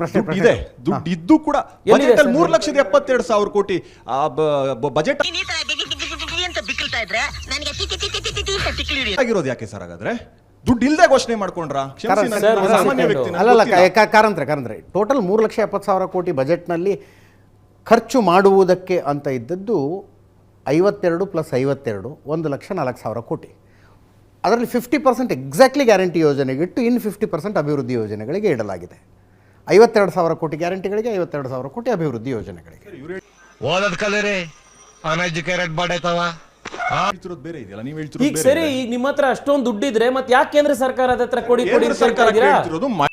ಪ್ರಶ್ನೆ ಇದೆ. ದುಡ್ಡು ಇದ್ದು ಕೂಡ ಬಜೆಟ್ ಅಲ್ಲಿ? ಮೂರ್ ಲಕ್ಷದ ಎಪ್ಪತ್ತೆರಡು ಸಾವಿರ ಕೋಟಿ ಬಜೆಟ್ ಆಗಿರೋದು ಯಾಕೆ ಸರ್ ಹಾಗಾದ್ರೆ? ದುಡ್ಡು ಇಲ್ಲದೆ ಘೋಷಣೆ ಮಾಡ್ಕೊಂಡ್ರ? ಕಾರಂತ್ರೆ ಕಾರಂತ್ರೆ. ಟೋಟಲ್ ಮೂರು ಲಕ್ಷ ಎಪ್ಪತ್ತು ಸಾವಿರ ಕೋಟಿ ಬಜೆಟ್ನಲ್ಲಿ ಖರ್ಚು ಮಾಡುವುದಕ್ಕೆ ಅಂತ ಇದ್ದದ್ದು ಐವತ್ತೆರಡು ಪ್ಲಸ್ ಐವತ್ತೆರಡು ಒಂದು ಲಕ್ಷ ನಾಲ್ಕು ಸಾವಿರ ಕೋಟಿ. ಅದರಲ್ಲಿ ಫಿಫ್ಟಿ ಪರ್ಸೆಂಟ್ ಎಕ್ಸಾಕ್ಟ್ಲಿ ಗ್ಯಾರಂಟಿ ಯೋಜನೆಗಿಟ್ಟು ಇನ್ನು ಫಿಫ್ಟಿ ಪರ್ಸೆಂಟ್ ಅಭಿವೃದ್ಧಿ ಯೋಜನೆಗಳಿಗೆ ಇಡಲಾಗಿದೆ. ಐವತ್ತೆರಡು ಸಾವಿರ ಕೋಟಿ ಗ್ಯಾರಂಟಿಗಳಿಗೆ ಐವತ್ತೆರಡು ಸಾವಿರ ಕೋಟಿ ಅಭಿವೃದ್ಧಿ ಯೋಜನೆಗಳಿಗೆ. ಓದದ್ ಕಲೇರಿ ಅನ್ಎಜುಕೇಟೆಡ್ ಬಾಡೈತವ? ಹೇಳ್ತಿರೋದು ಬೇರೆ ಇದೆಯಲ್ಲ ನೀವು ಹೇಳ್ತಿರೋದು ಈಗ ಬೇರೆ ಸರಿ. ಈಗ ನಿಮ್ಮ ಹತ್ರ ಅಷ್ಟೊಂದು ದುಡ್ಡಿದ್ರೆ ಮತ್ತೆ ಯಾಕೆ ಕೇಂದ್ರ ಸರ್ಕಾರದ ಹತ್ರ ಕೊಡಿ ಕೊಡಿ ಅಂತ ಹೇಳ್ತಾ ಸರ್ಕಾರ ಇದ್ದೀರಾ? ಕೇಳ್ತಿರೋದು ಮ-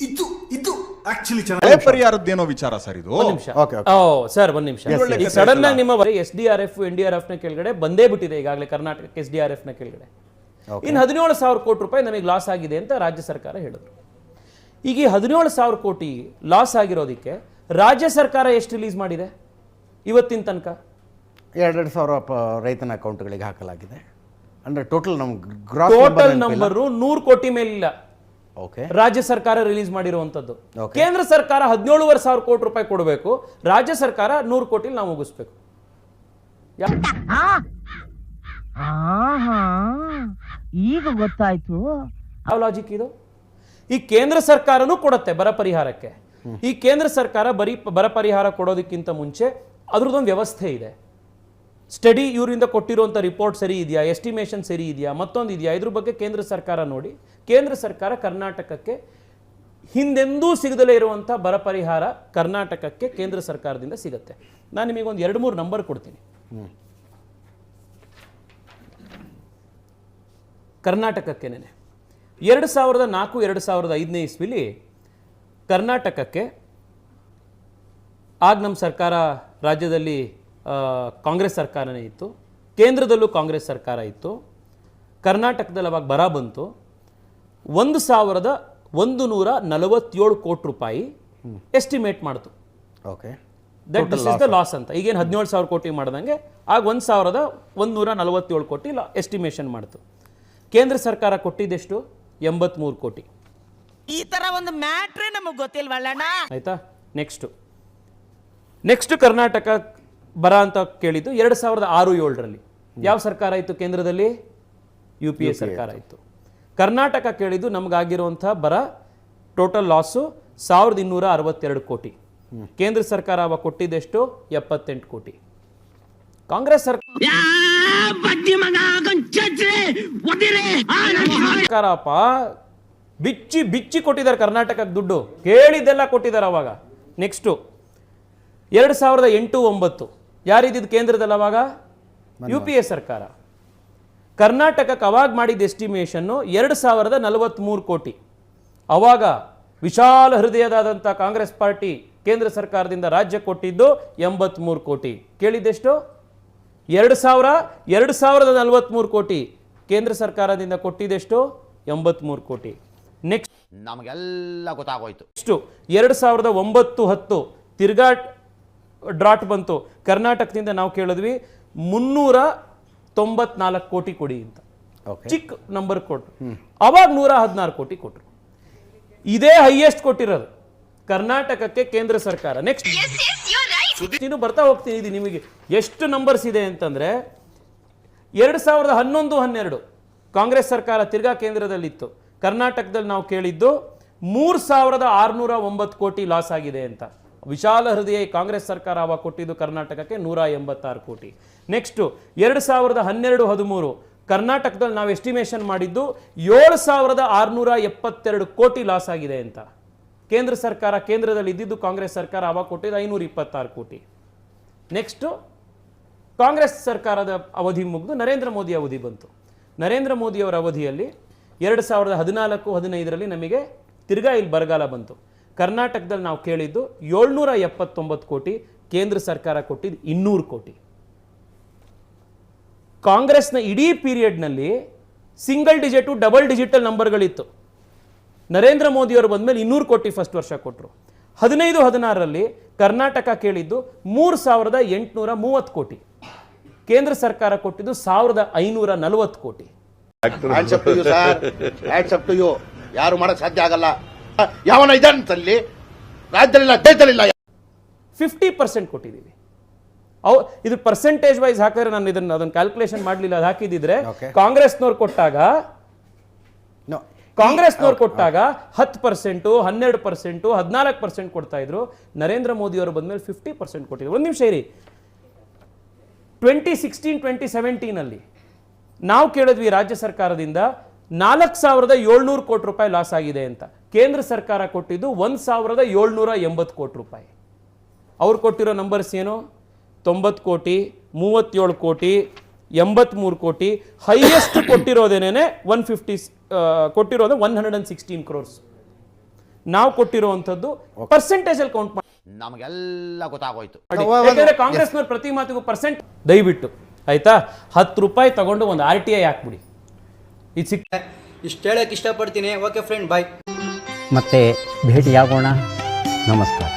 ಇದು ಇದು ಆಕ್ಚುಲಿ ಮಳೆ ಪರಿಹಾರದ್ದೇನೋ ವಿಚಾರ ಸರ್ ಇದು. ಒಂದ್ ನಿಮಿಷ. Okay, okay. ಓ ಸರ್ ಒಂದ್ ನಿಮಿಷ. Yes, ಈಗ. ಸಡನ್ ಆಗಿ ನಿಮ್ಮ S D R F N D R ಎಫ್ನ ಕೆಳಗಡೆ ಬಂದೇ ಬಿಟ್ಟಿದೆ ಈಗಾಗಲೇ ಕರ್ನಾಟಕಕ್ಕೆ ಎಸ್ ಡಿ ಆರ್ ಎಫ್ನ ಕೆಳಗಡೆ. ಇನ್ನು ಹದಿನೇಳು ಸಾವಿರ ಕೋಟಿ ರೂಪಾಯಿ ನಮಗೆ ಲಾಸ್ ಆಗಿದೆ ಅಂತ ರಾಜ್ಯ ಸರ್ಕಾರ ಹೇಳಿದ್ರು. ಈಗ ಈ ಹದಿನೇಳು ಸಾವಿರ ಕೋಟಿ ಲಾಸ್ ಆಗಿರೋದಕ್ಕೆ ರಾಜ್ಯ ಸರ್ಕಾರ ಎಷ್ಟು ರಿಲೀಸ್ ಮಾಡಿದೆ? ಇವತ್ತಿನ ತನಕ? ಎರಡೆರಡು ಸಾವಿರ ರೈತನ ಅಕೌಂಟ್ಗಳಿಗೆ ಹಾಕಲಾಗಿದೆ. ಅಂದರೆ ಟೋಟಲ್ ನಮ್ಮ ಗ್ರಾಸ್ ಟೋಟಲ್ ನಂಬರು ನೂರು ಕೋಟಿ ಮೇಲಿಲ್ಲ. ಓಕೆ ರಾಜ್ಯ ಸರ್ಕಾರ ರಿಲೀಸ್ ಮಾಡಿರುವಂತದ್ದು ಕೇಂದ್ರ ಸರ್ಕಾರ ಹದಿನೇಳುವರೆ ಸಾವಿರ ಕೋಟಿ ರೂಪಾಯಿ ಕೊಡಬೇಕು. ರಾಜ್ಯ ಸರ್ಕಾರ ನೂರು ಕೋಟಿ ನಾವು ಮುಗಿಸ್ಬೇಕು. ಈಗ ಗೊತ್ತಾಯ್ತು. ಯಾವ ಲಾಜಿಕ್ ಇದು? ಈ ಕೇಂದ್ರ ಸರ್ಕಾರನೂ ಕೊಡುತ್ತೆ ಬರ ಪರಿಹಾರಕ್ಕೆ. ಈ ಕೇಂದ್ರ ಸರ್ಕಾರ ಬರೀ ಬರ ಪರಿಹಾರ ಕೊಡೋದಕ್ಕಿಂತ ಮುಂಚೆ ಅದ್ರದ್ದೊಂದು ವ್ಯವಸ್ಥೆ ಇದೆ. ಸ್ಟಡಿ ಇವರಿಂದ ಕೊಟ್ಟಿರುವಂಥ ರಿಪೋರ್ಟ್ ಸರಿ ಇದೆಯಾ? ಎಸ್ಟಿಮೇಷನ್ ಸರಿ ಇದೆಯಾ? ಮತ್ತೊಂದು ಇದೆಯಾ? ಇದ್ರ ಬಗ್ಗೆ ಕೇಂದ್ರ ಸರ್ಕಾರ ನೋಡಿ. ಕೇಂದ್ರ ಸರ್ಕಾರ ಕರ್ನಾಟಕಕ್ಕೆ ಹಿಂದೆಂದೂ ಸಿಗದಲೇ ಇರುವಂಥ ಬರ ಪರಿಹಾರ ಕರ್ನಾಟಕಕ್ಕೆ ಕೇಂದ್ರ ಸರ್ಕಾರದಿಂದ ಸಿಗುತ್ತೆ. ನಾನು ನಿಮಗೆ ಒಂದು ಎರಡು ಮೂರು ನಂಬರ್ ಕೊಡ್ತೀನಿ. ಕರ್ನಾಟಕಕ್ಕೇನೆ ಎರಡು ಸಾವಿರದ ನಾಲ್ಕು ಎರಡು ಸಾವಿರದ ಐದನೇ ಇಸ್ವಿಲಿ ಕರ್ನಾಟಕಕ್ಕೆ ಆಗ ನಮ್ಮ ಸರ್ಕಾರ ರಾಜ್ಯದಲ್ಲಿ ಕಾಂಗ್ರೆಸ್ ಸರ್ಕಾರನೇ ಇತ್ತು. ಕೇಂದ್ರದಲ್ಲೂ ಕಾಂಗ್ರೆಸ್ ಸರ್ಕಾರ ಇತ್ತು. ಕರ್ನಾಟಕದಲ್ಲಿ ಅವಾಗ ಬರ ಬಂತು. ಒಂದು ಸಾವಿರದ ಒಂದು ನೂರ ನಲವತ್ತೇಳು ಕೋಟಿ ರೂಪಾಯಿ ಎಸ್ಟಿಮೇಟ್ ಮಾಡ್ತು. Okay. That this is the loss ಅಂತ. ಈಗೇನು ಹದಿನೇಳು ಸಾವಿರ ಕೋಟಿ ಮಾಡ್ದಂಗೆ ಆಗ ಒಂದು ಸಾವಿರದ ಒಂದು ನೂರ ನಲವತ್ತೇಳು ಕೋಟಿ ಎಸ್ಟಿಮೇಷನ್ ಮಾಡ್ತು. ಕೇಂದ್ರ ಸರ್ಕಾರ ಕೊಟ್ಟಿದ್ದೆಷ್ಟು? ಎಂಬತ್ಮೂರು ಕೋಟಿ. ಈ ತರ ಒಂದು ಮ್ಯಾಟ್ರೇ ನಮಗೆ ಗೊತ್ತಿಲ್ವಲ್ಲಣ್ಣ ಆಯ್ತಾ? ನೆಕ್ಸ್ಟು ನೆಕ್ಸ್ಟ್ ಕರ್ನಾಟಕ ಬರ ಅಂತ ಕೇಳಿದ್ದು ಎರಡು ಸಾವಿರದ ಆರು ಏಳರಲ್ಲಿ. ಯಾವ ಸರ್ಕಾರ ಇತ್ತು ಕೇಂದ್ರದಲ್ಲಿ? ಯು ಪಿ ಎ ಸರ್ಕಾರ ಇತ್ತು. ಕರ್ನಾಟಕ ಕೇಳಿದ್ದು ನಮಗಾಗಿರುವಂಥ ಬರ ಟೋಟಲ್ ಲಾಸು ಸಾವಿರದ ಇನ್ನೂರ ಅರವತ್ತೆರಡು ಕೋಟಿ. ಕೇಂದ್ರ ಸರ್ಕಾರ ಅವಾಗ ಕೊಟ್ಟಿದ್ದೆಷ್ಟು? ಎಪ್ಪತ್ತೆಂಟು ಕೋಟಿ. ಕಾಂಗ್ರೆಸ್ ಸರ್ಕಾರ ಸರ್ಕಾರಪ್ಪ ಬಿಚ್ಚಿ ಬಿಚ್ಚಿ ಕೊಟ್ಟಿದ್ದಾರೆ ಕರ್ನಾಟಕಕ್ಕೆ ದುಡ್ಡು. ಕೇಳಿದ್ದೆಲ್ಲ ಕೊಟ್ಟಿದ್ದಾರೆ ಅವಾಗ. ನೆಕ್ಸ್ಟು ಎರಡು ಸಾವಿರದ ಎಂಟು ಒಂಬತ್ತು. ಯಾರಿದ್ದಿದ್ದು ಕೇಂದ್ರದಲ್ಲಿ ಅವಾಗ? ಯು ಪಿ ಎ ಸರ್ಕಾರ. ಕರ್ನಾಟಕಕ್ಕೆ ಅವಾಗ ಮಾಡಿದ ಎಸ್ಟಿಮೇಷನ್ನು ಎರಡು ಸಾವಿರದ ನಲವತ್ತ್ಮೂರು ಕೋಟಿ. ಅವಾಗ ವಿಶಾಲ ಹೃದಯದಾದಂಥ ಕಾಂಗ್ರೆಸ್ ಪಾರ್ಟಿ ಕೇಂದ್ರ ಸರ್ಕಾರದಿಂದ ರಾಜ್ಯ ಕೊಟ್ಟಿದ್ದು ಎಂಬತ್ತ್ಮೂರು ಕೋಟಿ. ಕೇಳಿದ್ದೆಷ್ಟು? ಎರಡು ಸಾವಿರ ಎರಡು ಸಾವಿರದ ನಲವತ್ತ್ಮೂರು ಕೋಟಿ. ಕೇಂದ್ರ ಸರ್ಕಾರದಿಂದ ಕೊಟ್ಟಿದ್ದೆಷ್ಟು ಎಂಬತ್ತ್ಮೂರು ಕೋಟಿ. ನೆಕ್ಸ್ಟ್ ನಮಗೆಲ್ಲ ಗೊತ್ತಾಗೋಯ್ತು. ನೆಕ್ಸ್ಟು ಎರಡು ಸಾವಿರದ ಒಂಬತ್ತು ಹತ್ತು ತಿರ್ಗಾ ಡ್ರಾಟ್ ಬಂತು. ಕರ್ನಾಟಕದಿಂದ ನಾವು ಕೇಳಿದ್ವಿ ಮುನ್ನೂರ ತೊಂಬತ್ನಾಲ್ಕು ಕೋಟಿ ಕೊಡಿ ಅಂತ. ಓಕೆ ಚಿಕ್ಕ ನಂಬರ್ ಕೊಟ್ರು. ಅವಾಗ ನೂರ ಹದಿನಾರು ಕೋಟಿ ಕೊಟ್ರು. ಇದೇ ಹೈಯೆಸ್ಟ್ ಕೊಟ್ಟಿರೋದು. ಕರ್ನಾಟಕಕ್ಕೆ ಕೇಂದ್ರ ಸರ್ಕಾರ. ನೆಕ್ಸ್ಟ್ ನೀನು ಬರ್ತಾ ಹೋಗ್ತೀನಿ ಇದು ನಿಮಗೆ. ಎಷ್ಟು ನಂಬರ್ಸ್ ಇದೆ ಅಂತಂದ್ರೆ ಎರಡು ಸಾವಿರದ ಹನ್ನೊಂದು ಹನ್ನೆರಡು ಕಾಂಗ್ರೆಸ್ ಸರ್ಕಾರ ತಿರ್ಗಾ ಕೇಂದ್ರದಲ್ಲಿತ್ತು. ಕರ್ನಾಟಕದಲ್ಲಿ ನಾವು ಕೇಳಿದ್ದು ಮೂರು ಸಾವಿರದ ಆರುನೂರ ಒಂಬತ್ತು ಕೋಟಿ ಲಾಸ್ ಆಗಿದೆ ಅಂತ. ವಿಶಾಲ ಹೃದಯ ಕಾಂಗ್ರೆಸ್ ಸರ್ಕಾರ ಅವಾಗ ಕೊಟ್ಟಿದ್ದು ಕರ್ನಾಟಕಕ್ಕೆ ನೂರ ಎಂಬತ್ತಾರು ಕೋಟಿ. ನೆಕ್ಸ್ಟು ಎರಡು ಸಾವಿರದ ಹನ್ನೆರಡು ಹದಿಮೂರು ಕರ್ನಾಟಕದಲ್ಲಿ ನಾವು ಎಸ್ಟಿಮೇಷನ್ ಮಾಡಿದ್ದು ಏಳು ಸಾವಿರದ ಆರುನೂರ ಎಪ್ಪತ್ತೆರಡು ಕೋಟಿ ಲಾಸ್ ಆಗಿದೆ ಅಂತ. ಕೇಂದ್ರ ಸರ್ಕಾರ ಕೇಂದ್ರದಲ್ಲಿ ಇದ್ದಿದ್ದು ಕಾಂಗ್ರೆಸ್ ಸರ್ಕಾರ ಅವಾಗ ಕೊಟ್ಟಿದ್ದು ಐನೂರ ಇಪ್ಪತ್ತಾರು ಕೋಟಿ. ನೆಕ್ಸ್ಟು ಕಾಂಗ್ರೆಸ್ ಸರ್ಕಾರದ ಅವಧಿ ಮುಗಿದು ನರೇಂದ್ರ ಮೋದಿ ಅವಧಿ ಬಂತು. ನರೇಂದ್ರ ಮೋದಿಯವರ ಅವಧಿಯಲ್ಲಿ ಎರಡು ಸಾವಿರದ ಹದಿನಾಲ್ಕು, ಹದಿನೈದರಲ್ಲಿ ನಮಗೆ ತಿರ್ಗಾ ಇಲ್ಲಿ ಬರಗಾಲ ಬಂತು. ಕರ್ನಾಟಕದಲ್ಲಿ ನಾವು ಕೇಳಿದ್ದು ಏಳ್ನೂರ ಎಪ್ಪತ್ತೊಂಬತ್ತು ಕೋಟಿ, ಕೇಂದ್ರ ಸರ್ಕಾರ ಕೊಟ್ಟಿದ್ದು ಇನ್ನೂರು ಕೋಟಿ. ಕಾಂಗ್ರೆಸ್ನ ಇಡೀ ಪೀರಿಯಡ್ನಲ್ಲಿ ಸಿಂಗಲ್ ಡಿಜಿಟು, ಡಬಲ್ ಡಿಜಿಟಲ್ ನಂಬರ್ಗಳಿತ್ತು. ನರೇಂದ್ರ ಮೋದಿಯವರು ಬಂದಮೇಲೆ ಇನ್ನೂರು ಕೋಟಿ ಫಸ್ಟ್ ವರ್ಷ ಕೊಟ್ಟರು ಹದಿನೈದು, ಹದಿನಾರರಲ್ಲಿ ಕರ್ನಾಟಕ ಕೇಳಿದ್ದು ಮೂರು ಸಾವಿರದ ಎಂಟುನೂರ ಮೂವತ್ತು ಕೋಟಿ. ಕೇಂದ್ರ ಸರ್ಕಾರ ಕೊಟ್ಟಿದ್ದು ಸಾವಿರದ ಐನೂರ ನಲವತ್ತು ಕೋಟಿ. Hands to you sir hands up to you ಯಾರು ಮಾಡಕ್ ಸಾಧ್ಯ ಆಗಲ್ಲ. ಯಾವನ ಇದಲ್ಲಿ ರಾಜ್ಯದಲ್ಲಿಲ್ಲ ದೇಶದಲ್ಲಿಲ್ಲ. ಫಿಫ್ಟಿ ಪರ್ಸೆಂಟ್ ಕೊಟ್ಟಿದ್ದೀವಿ. ಅವು ಇದು ಪರ್ಸೆಂಟೇಜ್ ವೈಸ್ ಹಾಕಿದ್ರೆ ನಾನು ಇದನ್ನ ಅದನ್ನ ಕ್ಯಾಲ್ಕುಲೇಷನ್ ಮಾಡಲಿಲ್ಲ ಅದು ಹಾಕಿದ್ದಿದ್ರೆ. ಕಾಂಗ್ರೆಸ್ನವ್ರು ಕೊಟ್ಟಾಗ. ಕಾಂಗ್ರೆಸ್ನವ್ರು ಕೊಟ್ಟಾಗ ಹತ್ತು ಪರ್ಸೆಂಟು ಹನ್ನೆರಡು ಪರ್ಸೆಂಟು ಹದಿನಾಲ್ಕು ಪರ್ಸೆಂಟ್ ಕೊಡ್ತಾ ಇದ್ರು. ನರೇಂದ್ರ ಮೋದಿ ಅವರು ಬಂದ್ಮೇಲೆ ಫಿಫ್ಟಿ ಪರ್ಸೆಂಟ್ ಕೊಟ್ಟಿದ್ರು. ಒಂದು ನಿಮಿಷ ಇರಿ. ಟ್ವೆಂಟಿ ಸಿಕ್ಸ್ಟೀನ್ ಟ್ವೆಂಟಿ ಸೆವೆಂಟೀನಲ್ಲಿ ನಾವು ಕೇಳಿದ್ವಿ ರಾಜ್ಯ ಸರ್ಕಾರದಿಂದ ನಾಲ್ಕು ಸಾವಿರದ ಏಳ್ನೂರು ಕೋಟಿ ರೂಪಾಯಿ ಲಾಸ್ ಆಗಿದೆ ಅಂತ. ಕೇಂದ್ರ ಸರ್ಕಾರ ಕೊಟ್ಟಿದ್ದು ಒಂದು ಸಾವಿರದ ಏಳ್ನೂರ ಎಂಬತ್ತು ಕೋಟಿ ರೂಪಾಯಿ. ಅವ್ರು ಕೊಟ್ಟಿರೋ ನಂಬರ್ಸ್ ಏನು? ತೊಂಬತ್ತು ಕೋಟಿ ಮೂವತ್ತೇಳು ಕೋಟಿ ಎಂಬತ್ಮೂರು ಕೋಟಿ ಹೈಯೆಸ್ಟ್ ಕೊಟ್ಟಿರೋದೇನೆ ಒನ್ ಫಿಫ್ಟಿ ಕೊಟ್ಟಿರೋದು one hundred and sixteen crores ನಾವು ಕೊಟ್ಟಿರೋವಂಥದ್ದು ಪರ್ಸೆಂಟೇಜ್ ಅಲ್ಲಿ ಕೌಂಟ್ ಮಾಡಿ. ನಮಗೆಲ್ಲ ಗೊತ್ತಾಗೋಯ್ತು. ಕಾಂಗ್ರೆಸ್ ಕಾಂಗ್ರೆಸ್ನವ್ರು ಪ್ರತಿ ಮಾತಿಗೂ ಪರ್ಸೆಂಟ್ ದಯವಿಟ್ಟು ಆಯ್ತಾ? ಹತ್ತು ರೂಪಾಯಿ ತಗೊಂಡು ಒಂದು ಆರ್ ಟಿ ಐ ಹಾಕ್ಬಿಡಿ. ಇದು ಸಿಕ್ ಇಷ್ಟು ಹೇಳಕ್ಕೆ ಇಷ್ಟಪಡ್ತೀನಿ. ಓಕೆ ಫ್ರೆಂಡ್ ಬಾಯ್ ಮತ್ತೆ ಭೇಟಿಯಾಗೋಣ. ನಮಸ್ಕಾರ.